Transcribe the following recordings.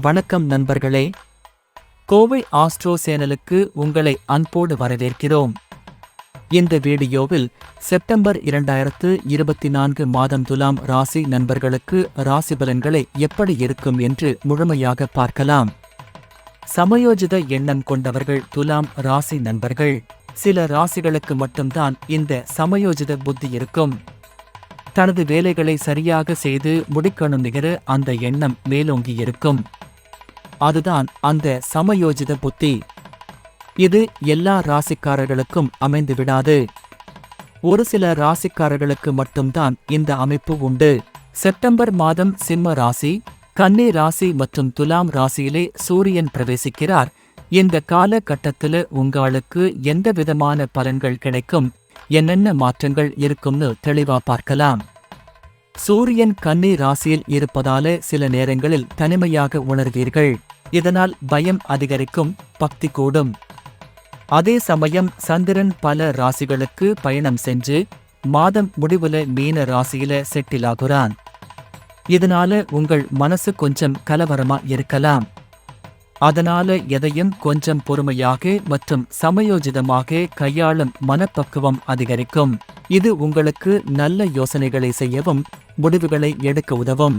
வணக்கம் நண்பர்களே. கோவை ஆஸ்ட்ரோ சேனலுக்கு உங்களை அன்போடு வரவேற்கிறோம். இந்த வீடியோவில் செப்டம்பர் இரண்டாயிரத்து இருபத்தி நான்கு மாதம் துலாம் ராசி நண்பர்களுக்கு ராசி பலன்களை எப்படி இருக்கும் என்று முழுமையாக பார்க்கலாம். சமயோஜித எண்ணம் கொண்டவர்கள் துலாம் ராசி நண்பர்கள். சில ராசிகளுக்கு மட்டும்தான் இந்த சமயோஜித புத்தி இருக்கும். தனது வேலைகளை சரியாக செய்து முடிக்கணும் நிகர அந்த எண்ணம் மேலோங்கி இருக்கும். அதுதான் அந்த சமயோஜித புத்தி. இது எல்லா ராசிக்காரர்களுக்கும் அமைந்து விடாது. ஒரு சில ராசிக்காரர்களுக்கு மட்டும்தான் இந்த அமைப்பு உண்டு. செப்டம்பர் மாதம் சிம்ம ராசி கன்னி ராசி மற்றும் துலாம் ராசியிலே சூரியன் பிரவேசிக்கிறார். இந்த காலகட்டத்தில் உங்களுக்கு எந்த விதமான பலன்கள் கிடைக்கும்? என்னென்ன மாற்றங்கள் இருக்கும்னு தெளிவா பார்க்கலாம். சூரியன் கன்னி ராசியில் இருப்பதால சில நேரங்களில் தனிமையாக உணர்வீர்கள். இதனால் பயம் அதிகரிக்கும் பக்தி கூடும். அதே சமயம் சந்திரன் பல ராசிகளுக்கு பயணம் சென்று மாதம் முடிவுல மீன ராசியில செட்டில் ஆகுறான் இதனால உங்கள் மனசு கொஞ்சம் கலவரமா இருக்கலாம். அதனால எதையும் கொஞ்சம் பொறுமையாக மற்றும் சமயோஜிதமாக கையாளும் மனப்பக்குவம் அதிகரிக்கும். இது உங்களுக்கு நல்ல யோசனைகளை செய்யவும் முடிவுகளை எடுக்க உதவும்.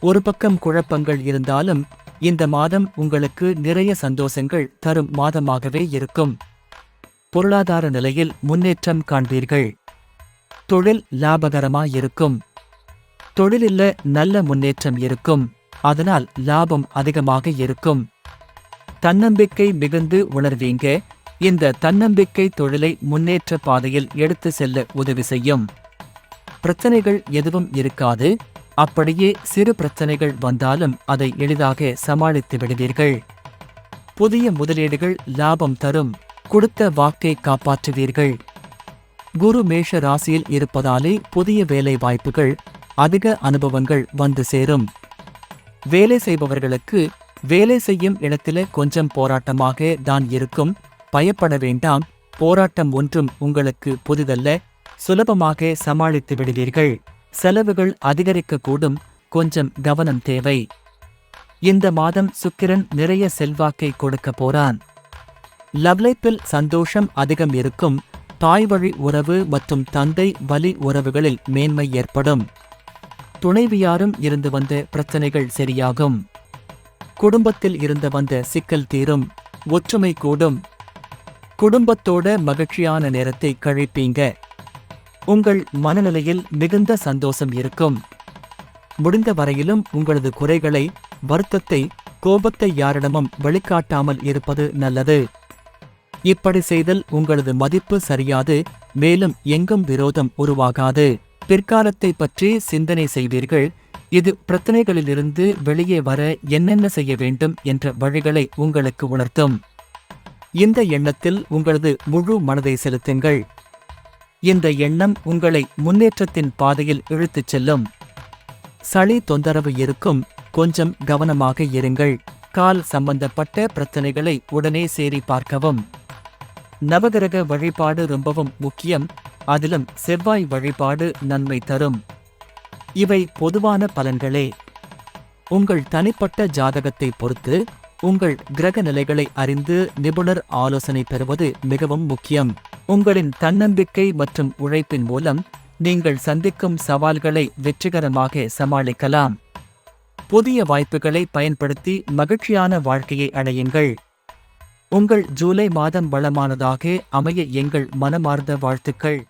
ஒரு பக்கம் குழப்பங்கள் இருந்தாலும் இந்த மாதம் உங்களுக்கு நிறைய சந்தோஷங்கள் தரும் மாதமாகவே இருக்கும். பொருளாதார நிலையில் முன்னேற்றம் காண்பீர்கள். தொழில் லாபகரமாயிருக்கும். தொழிலில் நல்ல முன்னேற்றம் இருக்கும். அதனால் லாபம் அதிகமாக இருக்கும். தன்னம்பிக்கை மிகுந்து உணர்வீங்க. இந்த தன்னம்பிக்கை தொழிலை முன்னேற்ற பாதையில் எடுத்து செல்ல உதவி செய்யும். பிரச்சனைகள் எதுவும் இருக்காது. அப்படியே சிறு பிரச்சனைகள் வந்தாலும் அதை எளிதாக சமாளித்து விடுவீர்கள். புதிய முதலீடுகள் லாபம் தரும். கொடுத்த வாக்கை காப்பாற்றுவீர்கள். குரு மேஷ ராசியில் இருப்பதாலே புதிய வேலை வாய்ப்புகள் அதிக அனுபவங்கள் வந்து சேரும். வேலை செய்பவர்களுக்கு வேலை செய்யும் இடத்தில கொஞ்சம் போராட்டமாக தான் இருக்கும். பயப்பட வேண்டாம். போராட்டம் ஒன்றும் உங்களுக்கு புதிதல்ல. சுலபமாக சமாளித்து விடுவீர்கள். செலவுகள் அதிகரிக்கக்கூடும். கொஞ்சம் கவனம் தேவை. இந்த மாதம் சுக்கிரன் நிறைய செல்வாக்கை கொடுக்க போறான். லவ்லைப்பில் சந்தோஷம் அதிகம் இருக்கும். தாய் வழி உறவு மற்றும் தந்தை வலி உறவுகளில் மேன்மை ஏற்படும். துணைவியாரும் இருந்து வந்த பிரச்சனைகள் சரியாகும். குடும்பத்தில் இருந்து வந்த சிக்கல் தீரும். ஒற்றுமை கூடும். குடும்பத்தோட மகிழ்ச்சியான நேரத்தை கழிப்பீங்க. உங்கள் மனநிலையில் மிகுந்த சந்தோஷம் இருக்கும். முடிந்த வரையிலும் உங்களது குறைகளை வருத்தத்தை கோபத்தை யாரிடமும் வெளிக்காட்டாமல் இருப்பது நல்லது. இப்படி செய்தல் உங்களது மதிப்பு சரியாது மேலும் எங்கும் விரோதம் உருவாகாது. பிற்காலத்தை பற்றி சிந்தனை செய்வீர்கள். இது பிரச்சனைகளிலிருந்து வெளியே வர என்னென்ன செய்ய வேண்டும் என்ற வழிகளை உங்களுக்கு உணர்த்தும். இந்த எண்ணத்தில் உங்களது முழு மனதை செலுத்துங்கள். இந்த எண்ணம் உங்களை முன்னேற்றத்தின் பாதையில் இழுத்துச் செல்லும். சளி தொந்தரவு இருக்கும். கொஞ்சம் கவனமாக இருங்கள். கால் சம்பந்தப்பட்ட பிரச்சனைகளை உடனே சேரி பார்க்கவும். நவகிரக வழிபாடு ரொம்பவும் முக்கியம். அதிலும் செவ்வாய் வழிபாடு நன்மை தரும். இவை பொதுவான பலன்களே. உங்கள் தனிப்பட்ட ஜாதகத்தை பொறுத்து உங்கள் கிரக நிலைகளை அறிந்து நிபுணர் ஆலோசனை பெறுவது மிகவும் முக்கியம். உங்களின் தன்னம்பிக்கை மற்றும் உழைப்பின் மூலம் நீங்கள் சந்திக்கும் சவால்களை வெற்றிகரமாக சமாளிக்கலாம். புதிய வாய்ப்புகளை பயன்படுத்தி மகிழ்ச்சியான வாழ்க்கையை அடையுங்கள். உங்கள் ஜூலை மாதம் வளமானதாக அமைய எங்கள் மனமார்ந்த வாழ்த்துக்கள்.